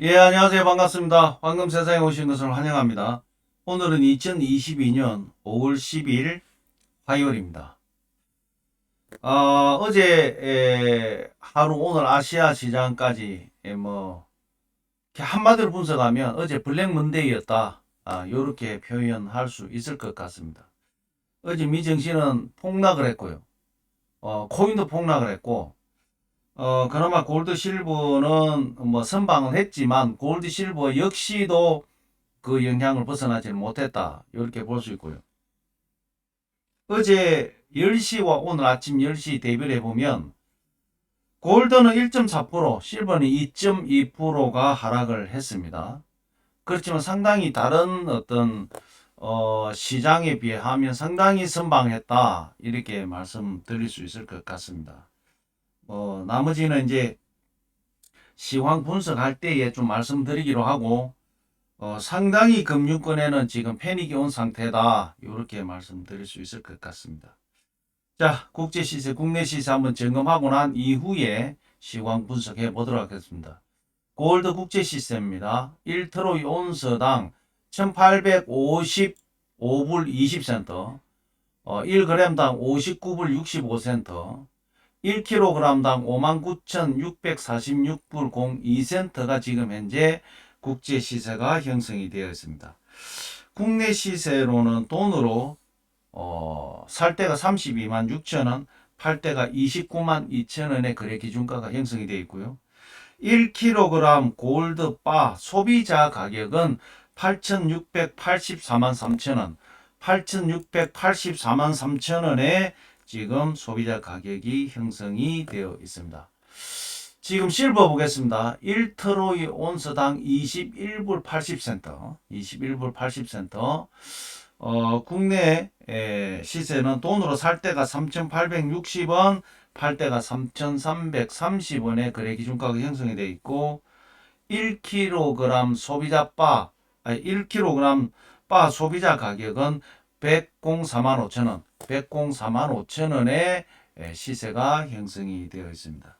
예, 안녕하세요. 반갑습니다. 황금 세상에 오신 것을 환영합니다. 오늘은 2022년 5월 10일 화요일입니다. 어, 어제 에, 하루 오늘 아시아 시장까지 에, 뭐 한마디로 분석하면 어제 블랙 먼데이였다. 아, 이렇게 표현할 수 있을 것 같습니다. 어제 미증시는 폭락을 했고요. 어, 코인도 폭락을 했고 어, 그나마 골드 실버는 뭐 선방은 했지만 골드 실버 역시도 그 영향을 벗어나지 못했다. 이렇게 볼 수 있고요. 어제 10시와 오늘 아침 10시 대비를 해보면 골드는 1.4%, 실버는 2.2%가 하락을 했습니다. 그렇지만 상당히 다른 어떤 어, 시장에 비하면 상당히 선방했다. 이렇게 말씀드릴 수 있을 것 같습니다. 어, 나머지는 이제 시황 분석할 때에 좀 말씀드리기로 하고 어, 상당히 금융권에는 지금 패닉이 온 상태다. 이렇게 말씀드릴 수 있을 것 같습니다. 자, 국제 시세, 국내 시세 한번 점검하고 난 이후에 시황 분석해 보도록 하겠습니다. 골드 국제 시세입니다. 1트로이 온서당 1855불 20센트, 어, 1g당 59불 65센트, 1kg당 59,646불 02센트가 지금 현재 국제 시세가 형성이 되어 있습니다. 국내 시세로는 돈으로 어, 살 때가 32만 6천 원, 팔 때가 29만 2천 원의 거래 기준가가 형성이 되어 있고요. 1kg 골드 바 소비자 가격은 8,684만 3천 원, 8,684만 3천 원에 지금 소비자 가격이 형성이 되어 있습니다. 지금 실버 보겠습니다. 1트로이 온스당 21불 80센터, 21불 80센터. 어, 국내 에, 시세는 돈으로 살 때가 3,860원, 팔 때가 3,330원의 거래 기준가가 형성이 되어 있고 1kg 소비자 바, 아니 1kg 바 소비자 가격은 104만 5천원, 104만 5천원의 시세가 형성이 되어 있습니다.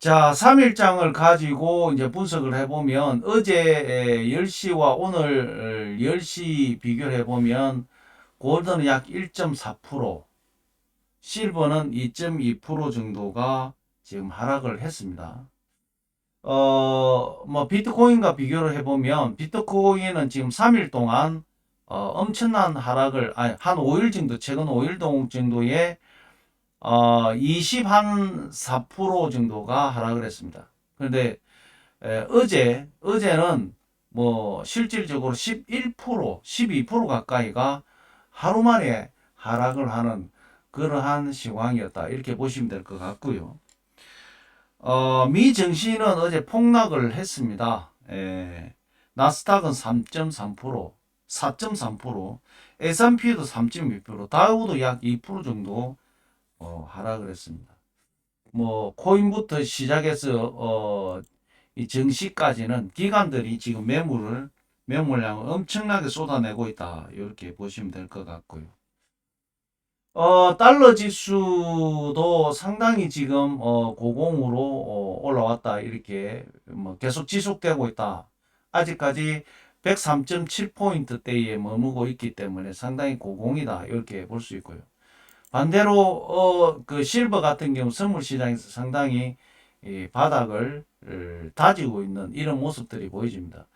자, 3일장을 가지고 이제 분석을 해보면 어제 10시와 오늘 10시 비교를 해보면 골드는 약 1.4%, 실버는 2.2% 정도가 지금 하락을 했습니다. 어, 뭐 비트코인과 비교를 해보면 비트코인은 지금 3일 동안 어, 엄청난 하락을 아니, 한 5일 정도 최근 5일 정도의 어, 24% 정도가 하락을 했습니다. 그런데 에, 어제 어제는 뭐 실질적으로 11% 12% 가까이가 하루 만에 하락을 하는 그러한 시황이었다 이렇게 보시면 될 것 같고요. 어, 미 증시는 어제 폭락을 했습니다. 에, 나스닥은 3.3%, 4.3%, S&P도 3.2%, 다우도 약 2% 정도 어, 하락을 했습니다. 뭐 코인부터 시작해서 어, 이 증시까지는 기관들이 지금 매물을 매물량을 엄청나게 쏟아내고 있다 이렇게 보시면 될 것 같고요. 어, 달러 지수도 상당히 지금 어, 고공으로 어, 올라왔다 이렇게 뭐 계속 지속되고 있다. 아직까지 103.7포인트대에 머무고 있기 때문에 상당히 고공이다 이렇게 볼 수 있고요. 반대로 어, 그 실버 같은 경우 선물 시장에서 상당히 이 바닥을 다지고 있는 이런 모습들이 보여집니다.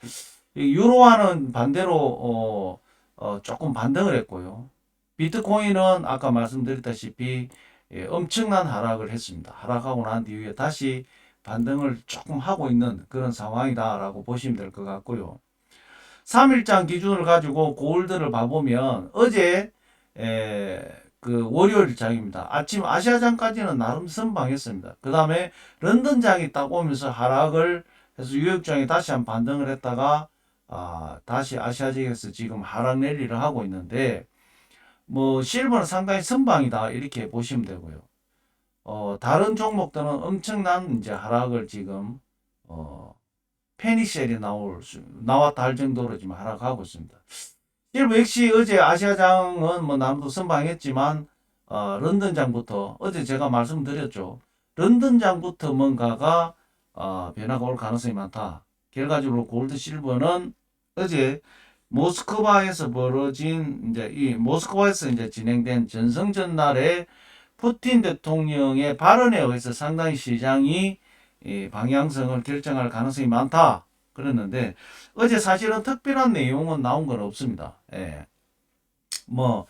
유로화는 반대로 어, 어, 조금 반등을 했고요. 비트코인은 아까 말씀드렸다시피 예, 엄청난 하락을 했습니다. 하락하고 난 뒤에 다시 반등을 조금 하고 있는 그런 상황이다라고 보시면 될 것 같고요. 3일장 기준을 가지고 골드를 봐보면 어제 에, 그 월요일 장입니다. 아침 아시아장까지는 나름 선방했습니다. 그 다음에 런던장이 딱 오면서 하락을 해서 유역장이 다시 한 반등을 했다가 아, 다시 아시아장에서 지금 하락 랠리를 하고 있는데 뭐 실버는 상당히 선방이다 이렇게 보시면 되고요. 어, 다른 종목들은 엄청난 이제 하락을 지금 어, 페니셀이 나올 수, 나왔다 할 정도로 지금 하락하고 있습니다. 실버 역시 어제 아시아장은 뭐 남도 선방했지만 어, 런던장부터 어제 제가 말씀드렸죠. 런던장부터 뭔가가 어, 변화가 올 가능성이 많다. 결과적으로 골드 실버는 어제 모스크바에서 벌어진 이제 이 모스크바에서 이제 진행된 전성전 날에 푸틴 대통령의 발언에 의해서 상당히 시장이 이 방향성을 결정할 가능성이 많다. 그랬는데 어제 사실은 특별한 내용은 나온 건 없습니다. 예. 뭐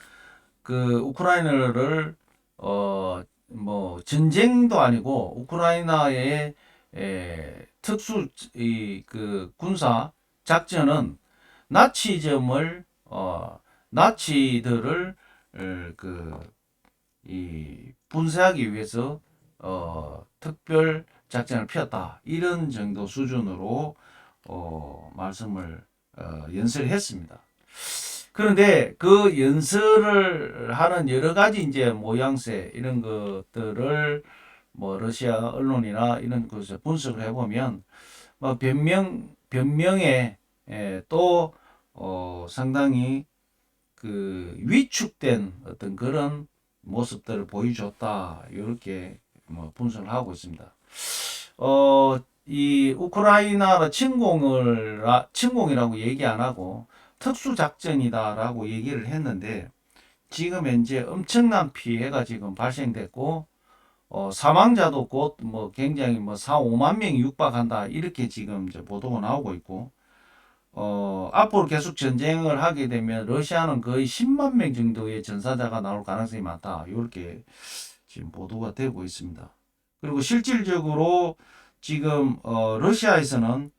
그 우크라이나를 어 뭐 전쟁도 아니고 우크라이나의 에, 특수 이 그 군사 작전은 나치즘을 어 나치들을 그이 분쇄하기 위해서 어 특별 작전을 펴었다 이런 정도 수준으로 어 말씀을 어 연설했습니다. 그런데 그 연설을 하는 여러 가지 이제 모양새 이런 것들을 뭐 러시아 언론이나 이런 것을 분석을 해보면 뭐 변명 변명에 에, 또 어, 상당히 그 위축된 어떤 그런 모습들을 보여줬다 이렇게 뭐 분석을 하고 있습니다. 어, 이 우크라이나의 침공을 아, 침공이라고 얘기 안 하고 특수 작전이다라고 얘기를 했는데 지금 현재 엄청난 피해가 지금 발생됐고 어, 사망자도 곧 뭐 굉장히 뭐 4, 5만 명이 육박한다 이렇게 지금 이제 보도가 나오고 있고 어, 앞으로 계속 전쟁을 하게 되면 러시아는 거의 10만 명 정도의 전사자가 나올 가능성이 많다 이렇게 지금 보도가 되고 있습니다. 그리고 실질적으로 지금 어, 러시아에서는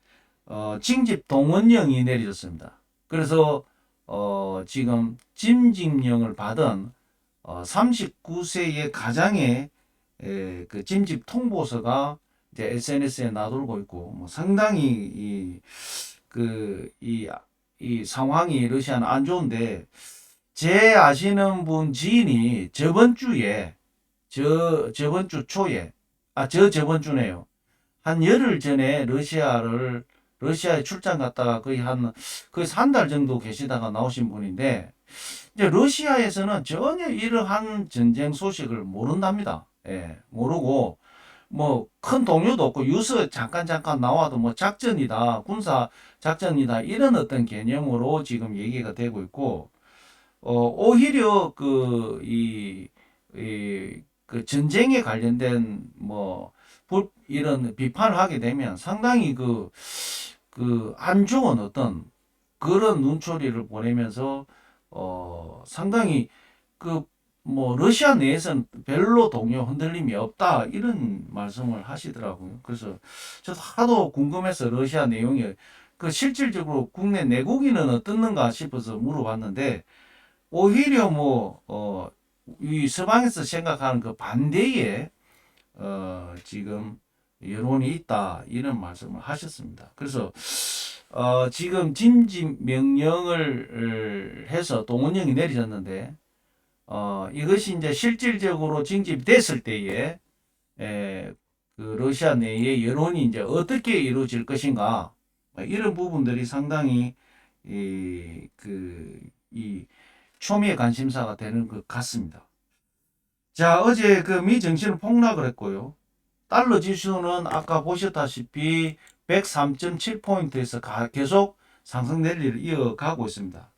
어, 징집 동원령이 내려졌습니다. 그래서 어, 지금 짐집령을 받은 어, 39세의 가장의 에, 그 짐집 통보서가 이제 SNS에 나돌고 있고 뭐 상당히 이그이이 상황이 러시아는 안 좋은데 제 아시는 분 지인이 저번 주에 저 저번 주 초에 아 저 저번 주네요 한 열흘 전에 러시아를 러시아에 출장 갔다가 거의 한 거의 한 달 정도 계시다가 나오신 분인데 이제 러시아에서는 전혀 이러한 전쟁 소식을 모른답니다. 예, 모르고 뭐 큰 동요도 없고 뉴스 잠깐 잠깐 나와도 뭐 작전이다, 군사 작전이다 이런 어떤 개념으로 지금 얘기가 되고 있고 어 오히려 그이 이, 그 전쟁에 관련된 뭐 불, 이런 비판을 하게 되면 상당히 그 그 안 좋은 어떤 그런 눈초리를 보내면서 어 상당히 그 뭐 러시아 내에서는 별로 동요 흔들림이 없다 이런 말씀을 하시더라고요. 그래서 저도 하도 궁금해서 러시아 내용이 그 실질적으로 국내 내국인은 어떻는가 싶어서 물어봤는데 오히려 뭐 어 이 서방에서 생각하는 그 반대의 어 지금 여론이 있다 이런 말씀을 하셨습니다. 그래서 어, 지금 진지 명령을 해서 동원령이 내려졌는데 어, 이것이 이제 실질적으로 징집됐을 때에 에, 그 러시아 내의 여론이 이제 어떻게 이루어질 것인가 뭐 이런 부분들이 상당히 이, 그, 이 초미의 관심사가 되는 것 같습니다. 자, 어제 그 미 정신은 폭락을 했고요. 달러 지수는 아까 보셨다시피 103.7포인트에서 계속 상승 랠리를 이어가고 있습니다.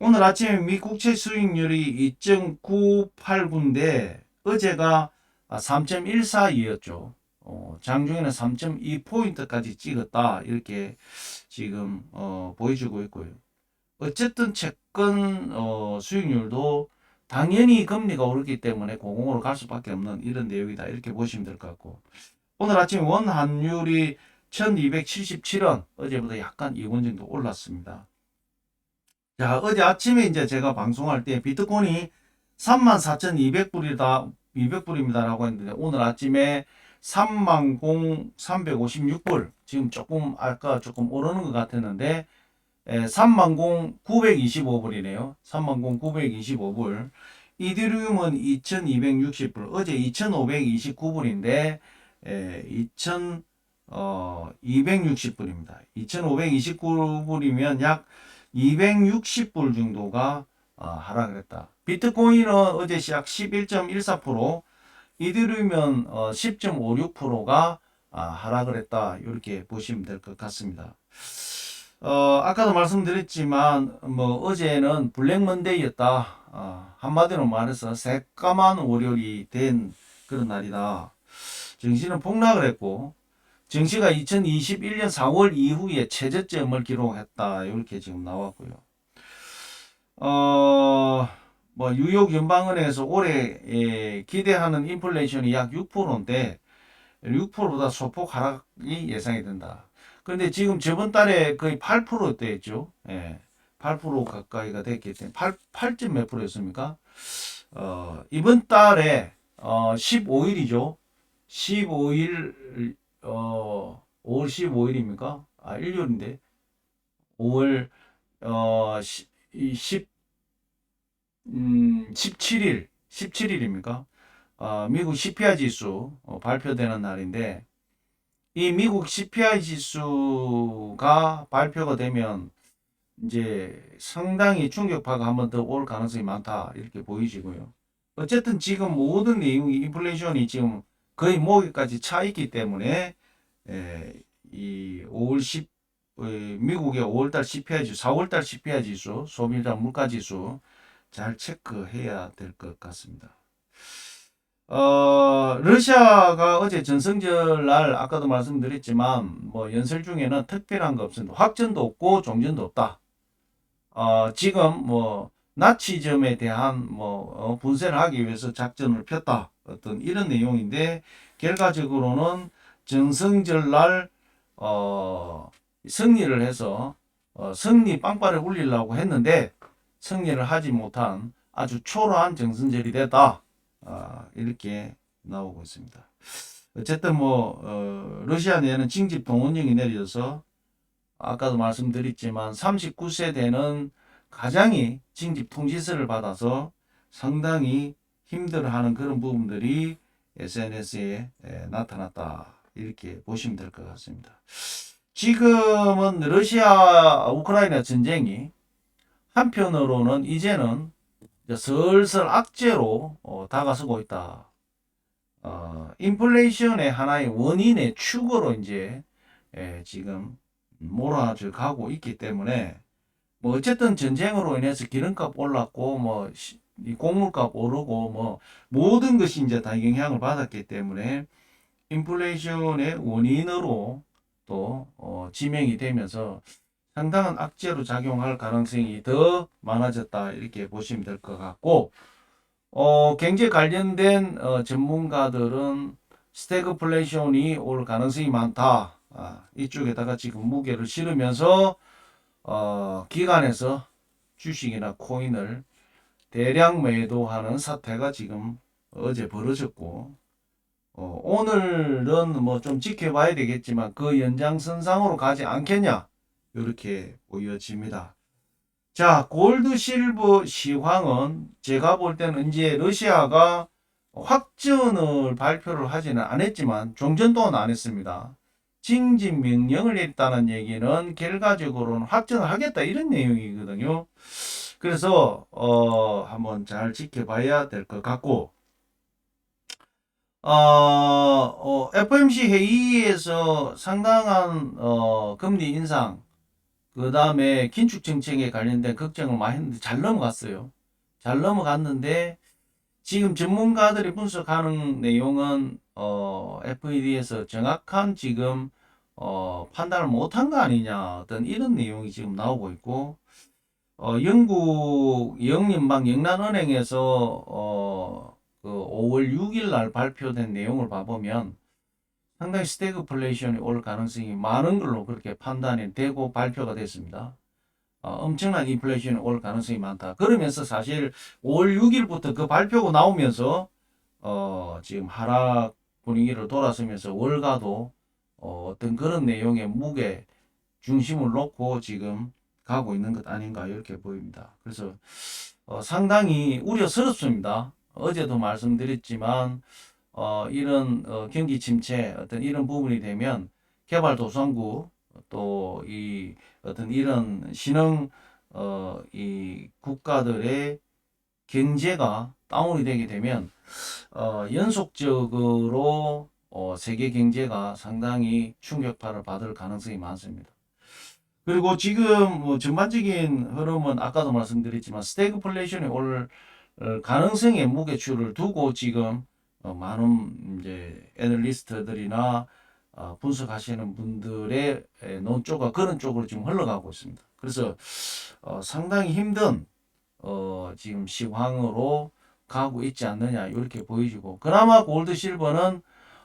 오늘 아침에 미 국채 수익률이 2.989인데 어제가 3.14이었죠. 어, 장중에는 3.2포인트까지 찍었다. 이렇게 지금 어, 보여주고 있고요. 어쨌든 채권 어, 수익률도 당연히 금리가 오르기 때문에 공공으로 갈 수밖에 없는 이런 내용이다. 이렇게 보시면 될 것 같고. 오늘 아침 원 환율이 1277원, 어제보다 약간 2원 정도 올랐습니다. 자, 어제 아침에 이제 제가 방송할 때 비트코인이 34,200불이다, 200불입니다라고 했는데 오늘 아침에 30,356불, 지금 조금 아까 조금 오르는 것 같았는데 30,925불이네요. 30,925불. 이디리움은 2,260불. 어제 2,529불인데 2,260불입니다. 2,529불이면 약 260불 정도가 어, 하락했다. 비트코인은 어제 시작 11.14%, 이디리움은 10.56%가 아, 하락을 했다 이렇게 보시면 될 것 같습니다. 어, 아까도 말씀드렸지만 뭐 어제는 블랙 먼데이였다. 어, 한마디로 말해서 새까만 월요일이 된 그런 날이다. 증시는 폭락을 했고 증시가 2021년 4월 이후에 최저점을 기록했다. 이렇게 지금 나왔고요. 어, 뭐 뉴욕 연방은행에서 올해 예, 기대하는 인플레이션이 약 6%인데 6%보다 소폭 하락이 예상이 된다. 그런데 지금 저번 달에 거의 8%대였죠. 예. 8% 가까이가 됐기 때문에 8, 8점 몇 프로였습니까? 어, 이번 달에 어, 15일이죠. 15일 어, 5월 15일입니까? 아, 일요일인데 5월 어, 10, 이 10, 음, 17일, 17일입니까? 어, 미국 CPI 지수 어, 발표되는 날인데 이 미국 CPI 지수가 발표가 되면 이제 상당히 충격파가 한 번 더 올 가능성이 많다 이렇게 보이시고요. 어쨌든 지금 모든 내용이 인플레이션이 지금 거의 모기까지 차 있기 때문에 에, 이 5월 10 어, 미국의 5월달 CPI 지수, 4월달 CPI 지수, 소비자 물가 지수 잘 체크해야 될 것 같습니다. 어, 러시아가 어제 전성절 날 아까도 말씀드렸지만 뭐 연설 중에는 특별한 거 없습니다. 확전도 없고 종전도 없다. 어, 지금 뭐 나치즘에 대한 뭐 어, 분쇄를 하기 위해서 작전을 폈다. 어떤 이런 내용인데 결과적으로는 전성절 날 어, 승리를 해서 어, 승리 빵빠를 울리려고 했는데 승리를 하지 못한 아주 초라한 정선절이 됐다. 아, 이렇게 나오고 있습니다. 어쨌든 뭐 어, 러시아 내에는 징집 동원령이 내려져서 아까도 말씀드렸지만 39세대는 가장이 징집 통지서를 받아서 상당히 힘들어하는 그런 부분들이 SNS에 나타났다 이렇게 보시면 될 것 같습니다. 지금은 러시아 우크라이나 전쟁이 한편으로는 이제는 이제 슬슬 악재로 어, 다가서고 있다. 어, 인플레이션의 하나의 원인의 축으로 이제 예, 지금 몰아져 가고 있기 때문에 뭐 어쨌든 전쟁으로 인해서 기름값 올랐고 뭐 곡물값 오르고 뭐 모든 것이 이제 다 영향을 받았기 때문에 인플레이션의 원인으로 또 어, 지명이 되면서 상당한 악재로 작용할 가능성이 더 많아졌다 이렇게 보시면 될 것 같고 어, 경제 관련된 어, 전문가들은 스태그플레이션이 올 가능성이 많다. 아, 이쪽에다가 지금 무게를 실으면서 어, 기관에서 주식이나 코인을 대량 매도하는 사태가 지금 어제 벌어졌고 어, 오늘은 뭐 좀 지켜봐야 되겠지만 그 연장선상으로 가지 않겠냐 이렇게 보여집니다. 자, 골드, 실버, 시황은 제가 볼 때는 이제 러시아가 확전을 발표를 하지는 않았지만 종전 또한 안 했습니다. 징집 명령을 했다는 얘기는 결과적으로는 확전을 하겠다 이런 내용이거든요. 그래서 어 한번 잘 지켜봐야 될 것 같고 어, 어, FOMC 회의에서 상당한 어, 금리 인상 그 다음에 긴축 정책에 관련된 걱정을 많이 했는데 잘 넘어갔어요. 잘 넘어갔는데 지금 전문가들이 분석하는 내용은 어, FED에서 정확한 지금 어, 판단을 못한 거 아니냐 어떤 이런 내용이 지금 나오고 있고 어, 영국 영연방 영란은행에서 어, 그 5월 6일 날 발표된 내용을 봐보면 상당히 스태그플레이션이 올 가능성이 많은 걸로 그렇게 판단이 되고 발표가 됐습니다. 어, 엄청난 인플레이션이 올 가능성이 많다. 그러면서 사실 5월 6일부터 그 발표가 나오면서 어, 지금 하락 분위기를 돌아서면서 월가도 어, 어떤 그런 내용의 무게 중심을 놓고 지금 가고 있는 것 아닌가 이렇게 보입니다. 그래서 어, 상당히 우려스럽습니다. 어제도 말씀드렸지만 어, 이런 어, 경기 침체 어떤 이런 부분이 되면 개발도상국 또 이 어떤 이런 신흥 어, 이 국가들의 경제가 다운이 되게 되면 어, 연속적으로 어, 세계 경제가 상당히 충격파를 받을 가능성이 많습니다. 그리고 지금 뭐 전반적인 흐름은 아까도 말씀드렸지만 스태그플레이션이 올 어, 가능성의 무게추를 두고 지금 어, 많은 이제 애널리스트들이나 어, 분석하시는 분들의 에, 논조가 그런 쪽으로 지금 흘러가고 있습니다. 그래서 어, 상당히 힘든 어, 지금 시황으로 가고 있지 않느냐 이렇게 보여지고 그나마 골드 실버는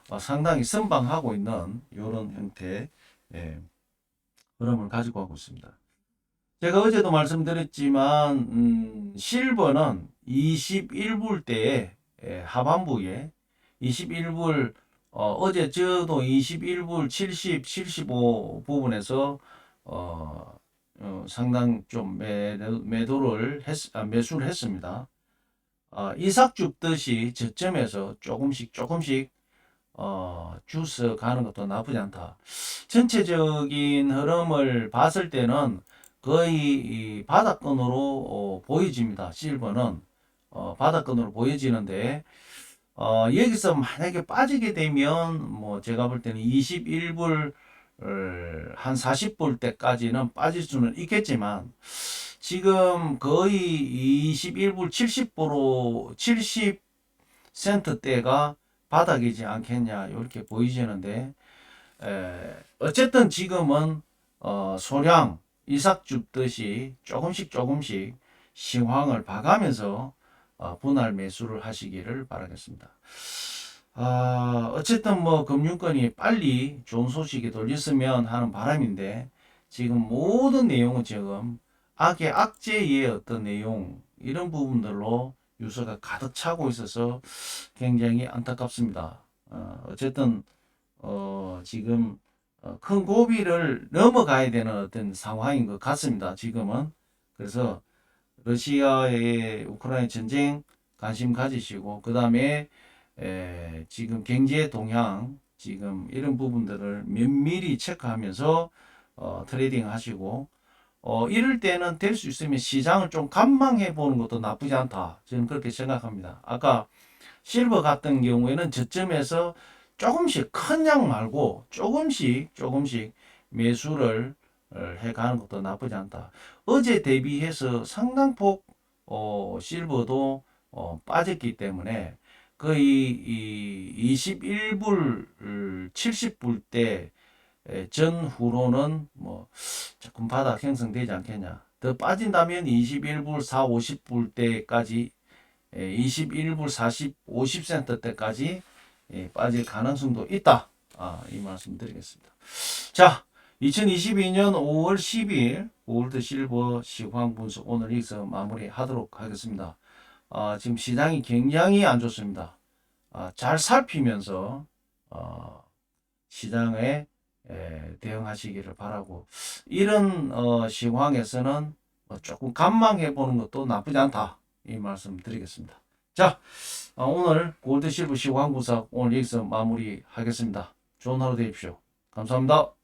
어, 상당히 선방하고 있는 이런 형태 의 흐름을 가지고 가고 있습니다. 제가 어제도 말씀드렸지만 음, 실버는 21불 때에 에, 하반부에 21불 어, 제 저도 21불 70, 75 부분에서 어, 어, 상당 좀 매, 매도를 했, 아, 매수를 했습니다. 어, 이삭 줍듯이 저점에서 조금씩 조금씩 어, 주스 가는 것도 나쁘지 않다. 전체적인 흐름을 봤을 때는 거의 이 바닥권으로 어, 보여집니다. 실버는 어, 바닥권으로 보여지는데 어, 여기서 만약에 빠지게 되면 뭐 제가 볼 때는 21불 한 40불 때까지는 빠질 수는 있겠지만 지금 거의 21불 70불로 70센트 대가 바닥이지 않겠냐 이렇게 보이지는데 에, 어쨌든 지금은 어, 소량 이삭 줍듯이 조금씩 조금씩 시황을 봐가면서 어, 분할 매수를 하시기를 바라겠습니다. 아, 어쨌든 뭐 금융권이 빨리 좋은 소식이 돌렸으면 하는 바람인데 지금 모든 내용은 지금 악의 악재의 어떤 내용 이런 부분들로 유서가 가득 차고 있어서 굉장히 안타깝습니다. 어, 어쨌든 어, 지금 어, 큰 고비를 넘어가야 되는 어떤 상황인 것 같습니다. 지금은 그래서 러시아의 우크라이나 전쟁 관심 가지시고 그 다음에 지금 경제 동향 지금 이런 부분들을 면밀히 체크하면서 어, 트레이딩 하시고 어, 이럴 때는 될 수 있으면 시장을 좀 관망해 보는 것도 나쁘지 않다. 저는 그렇게 생각합니다. 아까 실버 같은 경우에는 저점에서 조금씩 큰 양 말고 조금씩 조금씩 매수를 어, 해 가는 것도 나쁘지 않다. 어제 대비해서 상당폭 어, 실버도 어, 빠졌기 때문에 거의 이 21불 70불 때 전후로는 뭐 조금 바닥 형성되지 않겠냐. 더 빠진다면 21불 4, 50불 때까지 21불 40, 50센트 때까지 빠질 가능성도 있다. 아, 이 말씀 드리겠습니다. 자, 2022년 5월 10일 골드 실버 시황 분석 오늘 여기서 마무리하도록 하겠습니다. 아, 지금 시장이 굉장히 안 좋습니다. 아, 잘 살피면서 어, 시장에 에, 대응하시기를 바라고 이런 어, 시황에서는 뭐 조금 관망해 보는 것도 나쁘지 않다 이 말씀 드리겠습니다. 자 어, 오늘 골드 실버 시황 분석 오늘 여기서 마무리하겠습니다. 좋은 하루 되십시오. 감사합니다.